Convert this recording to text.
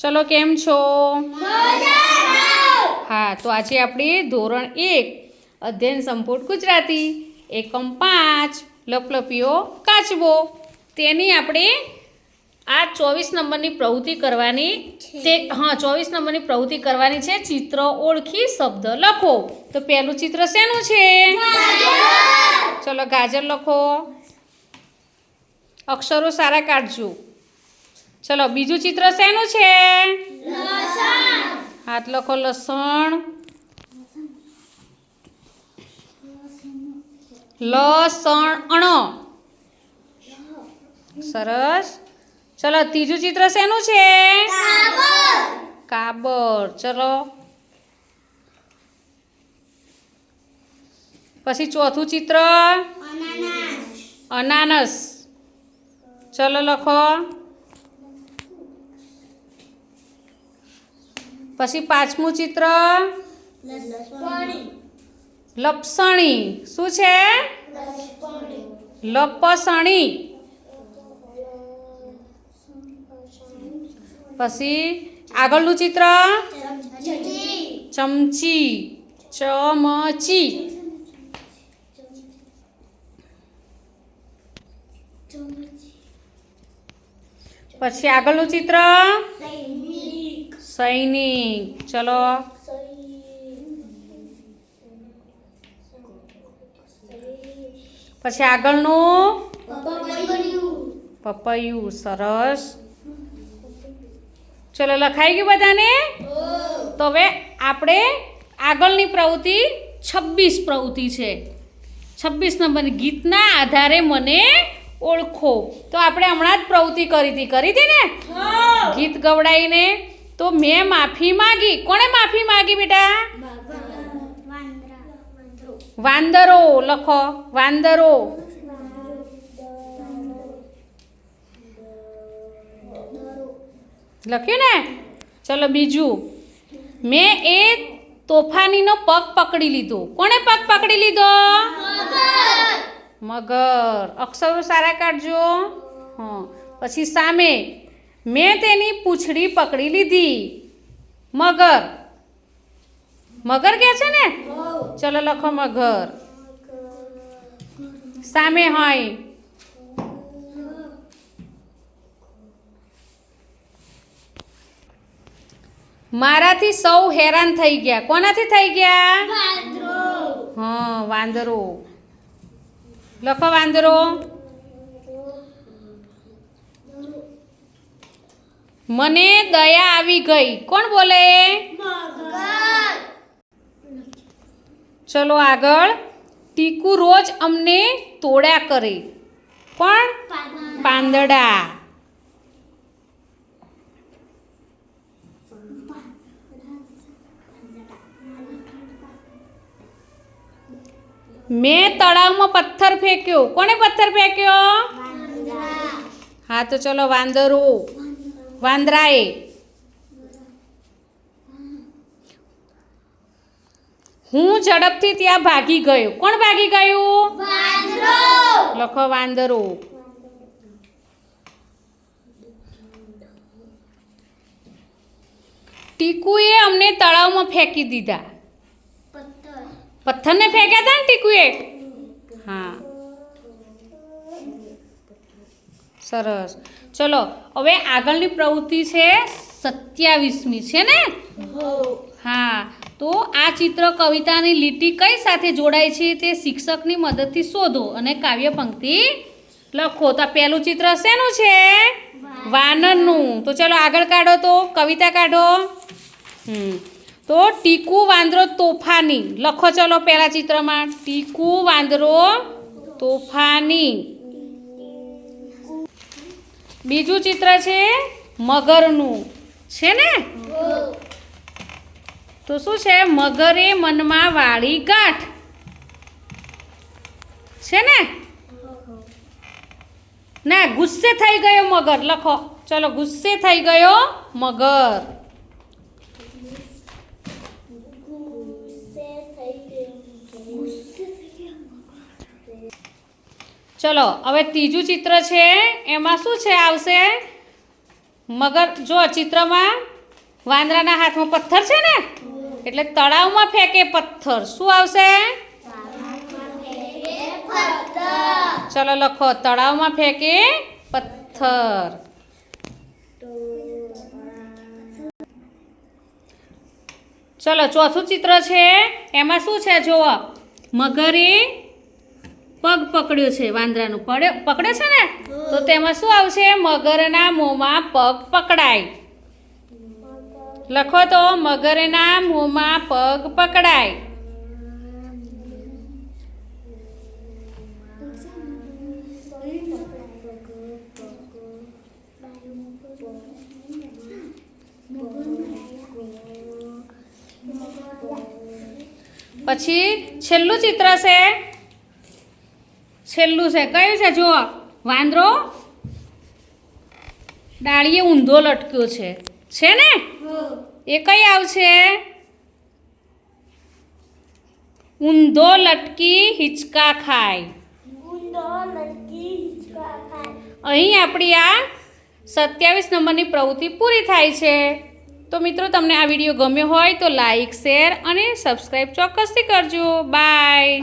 ચલો કેમ છો? હા તો આજે આપણે ધોરણ એક અધ્યયન સંપૂર્ણ ગુજરાતી એકમ પાંચ લપલપીઓ કાચબો. તેની આપણે આ ચોવીસ નંબરની પ્રવૃત્તિ કરવાની તે હા ચોવીસ નંબરની પ્રવૃત્તિ કરવાની છે ચિત્ર ઓળખી શબ્દ લખો. તો પહેલું ચિત્ર શેનું છે? ચલો ગાજર લખો. અક્ષરો સારા કાઢજો. ચલો, બીજું ચિત્ર શેનું છે? હાથ લખો, લસણ. લસણ અણ સરસ. ચલો, ત્રીજું ચિત્ર શેનું છે? કાબર. ચલો. પછી ચોથું ચિત્ર? અનાનસ. ચલો, લખો. પછી પાંચમું ચિત્ર? લપસણી. શું છે? લપસણી. પછી આગળનું ચિત્ર? ચમચી. ચમચી. પછી આગળનું ચિત્ર? સૈનિક ચલો. પછી આગળનું? પપૈયું સરસ. ચલો લખાઈ ગયું બધાને? તો હવે આપણે આગળની પ્રવૃત્તિ છવ્વીસ પ્રવૃત્તિ છે. છવ્વીસ નંબરની ગીતના આધારે મને ઓળખો. તો આપણે હમણાં જ પ્રવૃત્તિ કરી હતી કરી હતી ને? ગીત ગવડાવીને તો મેં માફી માગી. કોણે માફી માગી બેટા? વાંદરો, લખો. વાંદરો. લખ્યું ને? ચલો બીજું. મેં એ તોફાનીનો પગ પકડી લીધો. કોણે પગ પકડી લીધો? મગર. અક્ષરો સારા કાઢજો. હં. પછી સામે મેં તેની પૂંછડી પકડી લીધી. મગર. મગર કે છે ને? ચલો લખો મગર. સામે હોય. મારાથી સૌ હેરાન થઈ ગયા. કોનાથી થઈ ગયા? હા વાંદરો. લખો વાંદરો. મને દયા આવી ગઈ. કોણ બોલે? ચલો આગળ. ટીકુ રોજ અમને તોડ્યા કરે. પણ પાંદડા. મેં તળાવમાં પથ્થર ફેંક્યો. કોણે પથ્થર ફેંક્યો? હા તો ચલો વાંદરો. વાંદરાએ. હું ઝડપથી ત્યાં ભાગી ગયો. કોણ ભાગી ગયું? લખો વાંદરો. ટીકુએ અમને તળાવમાં ફેંકી દીધા. પથ્થરને ફેંક્યા હતા ને ટીકુએ? હા. સરસ. ચલો, હવે આગળની પ્રવૃત્તિ છે સત્યાવીસમી, છે ને? હા, તો આ ચિત્ર કવિતાની લીટી કઈ સાથે જોડાય છે તે શિક્ષકની મદદથી શોધો અને કાવ્ય પંક્તિ લખો. તો પહેલું ચિત્ર શેનું છે? વાનરનું. તો ચલો, આગળ કાઢો તો, કવિતા કાઢો. હમ. તો ટીકુ વાંદરો તોફાની. લખો ચલો પહેલા ચિત્રમાં. ટીકુ વાંદરો તોફાની. બીજું ચિત્ર છે મગરનું. છે ને? તો શું છે? મગરે મનમાં વાળી ગાંઠ. છે ને? ના, ગુસ્સે થઈ ગયો મગર. લખો. ચલો, ગુસ્સે થઈ ગયો મગર. ચલો, હવે ત્રીજું ચિત્ર છે, એમાં શું છે, આવશે? મગર, જો, ચિત્રમાં વાંદરાના હાથમાં પથ્થર છે ને? એટલે તળાવમાં ફેંકે પથ્થર. શું આવશે? ચલો, લખો, તળાવમાં ફેંકે પથ્થર. ચલો, ચોથું ચિત્ર છે, એમાં શું છે, જુઓ. મગરે પકડ્યો છે, વાંદરાનું. પડ્યો પકડ્યો છે ને? તો તેમાં શું આવશે? મગરના મોંમાં પગ પકડાય. લખો તો, મગરના મોંમાં પગ પકડાય. પછી છેલ્લું ચિત્ર છે છેલ્લું છે. કયું છે? જુઓ. વાંદરો. ડાળીએ ઊંધો લટક્યો છે. છે ને? એ કઈ આવશે? ઊંધો લટકી હિંચકા ખાય. અહીં આપણી આ સત્યાવીસ નંબરની પ્રવૃત્તિ પૂરી થાય છે. તો મિત્રો તમને આ વીડિયો ગમ્યો હોય તો લાઈક શેર અને સબસ્ક્રાઈબ ચોક્કસથી કરજો. બાય.